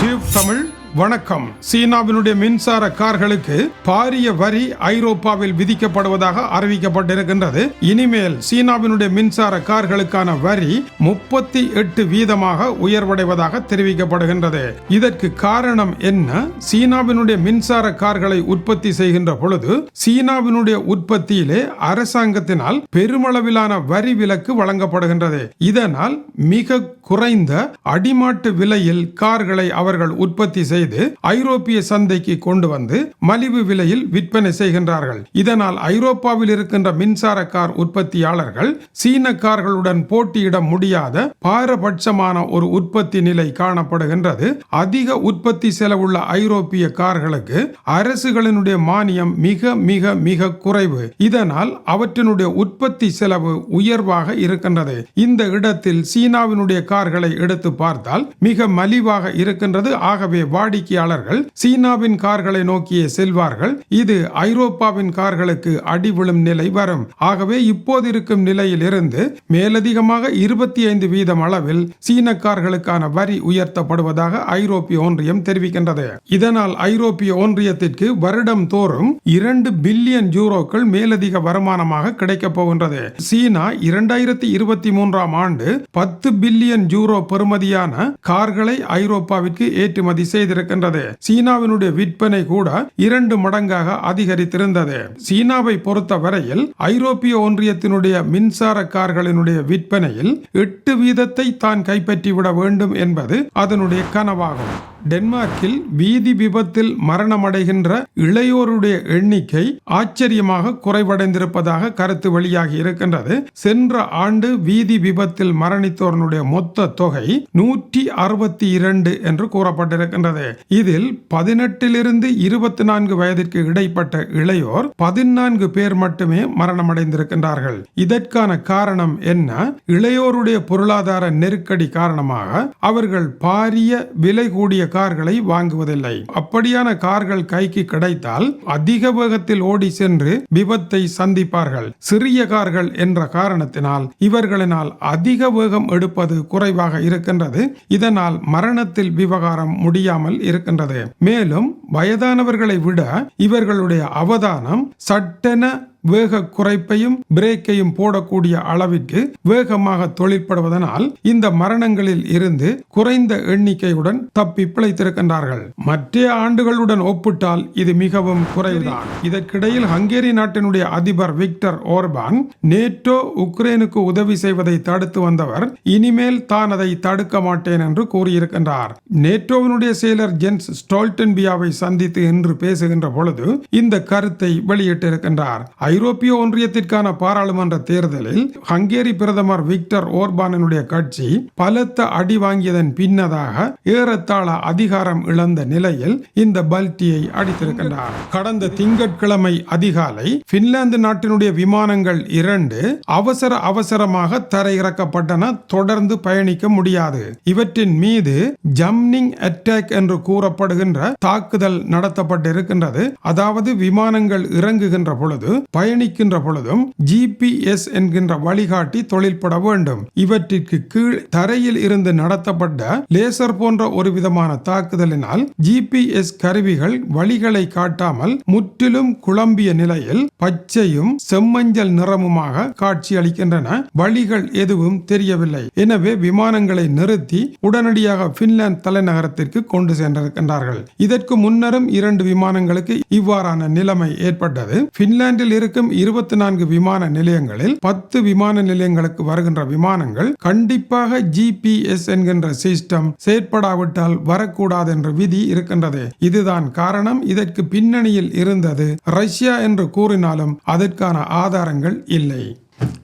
Tube Tamil வணக்கம். சீனாவினுடைய மின்சார கார்களுக்கு பாரிய வரி ஐரோப்பாவில் விதிக்கப்படுவதாக அறிவிக்கப்பட்டிருக்கின்றது. இனிமேல் சீனாவினுடைய மின்சார கார்களுக்கான வரி முப்பத்தி எட்டு வீதமாக உயர்வடைவதாக தெரிவிக்கப்படுகின்றது. இதற்கு காரணம் என்ன? சீனாவினுடைய மின்சார கார்களை உற்பத்தி செய்கின்ற பொழுது சீனாவினுடைய உற்பத்தியிலே அரசாங்கத்தினால் பெருமளவிலான வரி விலக்கு வழங்கப்படுகின்றது. இதனால் மிக குறைந்த அடிமாட்டு விலையில் கார்களை அவர்கள் உற்பத்தி செய்து ஐரோப்பிய சந்தைக்கு கொண்டு வந்து மலிவு விலையில் விற்பனை செய்கின்றார்கள். இதனால் ஐரோப்பாவில் இருக்கின்ற மின்சார கார் உற்பத்தியாளர்கள் சீன கார்களுடன் போட்டியிட முடியாத பாரபட்சமான ஒரு உற்பத்தி நிலை காணப்படுகின்றது. அதிக உற்பத்தி செலவுள்ள ஐரோப்பிய கார்களுக்கு அரசுகளினுடைய மானியம் மிக மிக மிக குறைவு. இதனால் அவற்றினுடைய உற்பத்தி செலவு உயர்வாக இருக்கின்றது. இந்த இடத்தில் சீனாவினுடைய கார்களை எடுத்து பார்த்தால் மிக மலிவாக இருக்கின்றது. ஆகவே வாழ் வாடிக்கையாளர்கள் சீனாவின் கார்களை நோக்கியே செல்வார்கள். இது ஐரோப்பாவின் கார்களுக்கு அடி விழும் நிலை வரும். ஆகவே இப்போது இருக்கும் நிலையில் இருந்து மேலதிகமாக இருபத்தி ஐந்து வீதம் அளவில் சீன கார்களுக்கான வரி உயர்த்தப்படுவதாக ஐரோப்பிய ஒன்றியம் தெரிவிக்கின்றது. இதனால் ஐரோப்பிய ஒன்றியத்திற்கு வருடம் தோறும் இரண்டு பில்லியன் யூரோக்கள் மேலதிக வருமானமாக கிடைக்கப் போகின்றது. சீனா இரண்டாயிரத்தி இருபத்தி மூன்றாம் ஆண்டு பத்து பில்லியன் யூரோ பெறுமதியான கார்களை ஐரோப்பாவிற்கு ஏற்றுமதி இருக்கின்றது சீனாவினுடைய விற்பனை கூட இரண்டு மடங்காக அதிகரித்திருந்தது. சீனாவை பொறுத்த வரையில் ஐரோப்பிய ஒன்றியத்தினுடைய மின்சார கார்களினுடைய விற்பனையில் எட்டு வீதத்தை தான் கைப்பற்றிவிட வேண்டும் என்பது அதனுடைய கனவாகும். டென்மார்க்கில் வீதி விபத்தில் மரணமடைகின்ற இளையோருடைய எண்ணிக்கை ஆச்சரியமாக குறைவடைந்திருப்பதாக கருத்து வெளியாகி இருக்கின்றது. சென்ற ஆண்டு வீதி விபத்தில் மரணித்தோருடைய மொத்த தொகை நூற்றி அறுபத்தி இரண்டு என்று கூறப்பட்டிருக்கின்றது. இதில் பதினெட்டிலிருந்து இருபத்தி நான்கு வயதிற்கு இடைப்பட்ட இளையோர் பதினான்கு பேர் மட்டுமே மரணமடைந்திருக்கின்றார்கள். இதற்கான காரணம் என்ன? இளையோருடைய பொருளாதார நெருக்கடி காரணமாக அவர்கள் பாரிய விலை கூடிய கார்களை வாங்குவதில்லை. அப்படியான கார்கள் கைக்கு கிடைத்தால் அதிக வேகத்தில் ஓடி சென்று விபத்தை சந்திப்பார்கள். சிறிய கார்கள் என்ற காரணத்தினால் இவர்களினால் அதிக வேகம் எடுப்பது குறைவாக இருக்கின்றது. இதனால் மரணத்தில் விவகாரம் முடியாமல் இருக்கின்றது. மேலும் வயதானவர்களை விட இவர்களுடைய அவதானம் சட்டென வேக குறைப்பையும் பிரேக்கையும் போடக்கூடிய அளவிற்கு வேகமாக தொழிற்படுவதனால் இந்த மரணங்களில் இருந்து குறைந்த எண்ணிக்கையுடன் தப்பி பிழைத்திருக்கின்றார்கள். மற்ற ஆண்டுகளுடன் ஒப்பிட்டால் இது மிகவும் குறைவுதான். இதற்கிடையில் ஹங்கேரி நாட்டினுடைய அதிபர் விக்டர் ஓர்பான் நேட்டோ உக்ரைனுக்கு உதவி செய்வதை தடுத்து வந்தவர் இனிமேல் தான் அதை தடுக்க மாட்டேன் என்று கூறியிருக்கின்றார். நேட்டோவினுடைய செயலர் ஜென்ஸ் ஸ்டோல்டன்பியாவை சந்தித்து இன்று பேசுகின்ற பொழுது இந்த கருத்தை வெளியிட்டிருக்கின்றார். ஐரோப்பிய ஒன்றியத்திற்கான பாராளுமன்ற தேர்தலில் ஹங்கேரி பிரதமர் விக்டர் ஓர்பானனுடைய கட்சி பலத்த அடி வாங்கியதன் பின்னதாக ஏறத்தாழ அதிகாரம் இழந்த நிலையில் இந்த பல்டியை அடித்திருக்கின்றார். கடந்த திங்கட்கிழமை அதிகாலை பின்லாந்து நாட்டினுடைய விமானங்கள் இரண்டு அவசர அவசரமாக தரையிறக்கப்பட்டன. தொடர்ந்து பயணிக்க முடியாது. இவற்றின் மீது ஜம்னிங் அட்டாக் என்று கூறப்படுகின்ற தாக்குதல் நடத்தப்பட்டிருக்கின்றது. அதாவது விமானங்கள் இறங்குகின்ற பொழுது பயணிக்கின்ற பொழுதும் ஜிபிஎஸ் என்கின்ற வழிகாட்டி தொழில்பட வேண்டும். இவற்றிற்கு கீழ் தரையில் இருந்து நடத்தப்பட்ட லேசர் போன்ற ஒரு விதமான தாக்குதலினால் ஜிபிஎஸ் கருவிகள் வழிகளை காட்டாமல் முற்றிலும் குழம்பிய நிலையில் பச்சையும் செம்மஞ்சள் நிறமுமாக காட்சி அளிக்கின்றன வழிகள் எதுவும் தெரியவில்லை. எனவே விமானங்களை நிறுத்தி உடனடியாக பின்லாந்து தலைநகரத்திற்கு கொண்டு சென்றிருக்கின்றார்கள். இதற்கு முன்னரும் இரண்டு விமானங்களுக்கு இவ்வாறான நிலைமை ஏற்பட்டது. பின்லாந்தில் இருக்கும் இருபத்தி நான்கு விமான நிலையங்களில் பத்து விமான நிலையங்களுக்கு வருகின்ற விமானங்கள் கண்டிப்பாக ஜிபிஎஸ் என்கின்ற சிஸ்டம் செயற்படாவிட்டால் வரக்கூடாது என்ற விதி இருக்கின்றது. இதுதான் காரணம். இதற்கு பின்னணியில் இருந்தது ரஷ்யா என்று கூறினாலும் அதற்கான ஆதாரங்கள் இல்லை.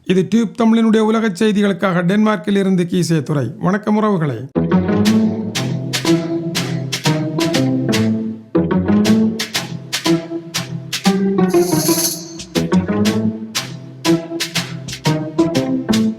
இது டியூப் தமிழினுடைய உலக செய்திகளுக்காக டென்மார்க்கில் இருந்து கீசே துறை வணக்கம் உறவுகளை.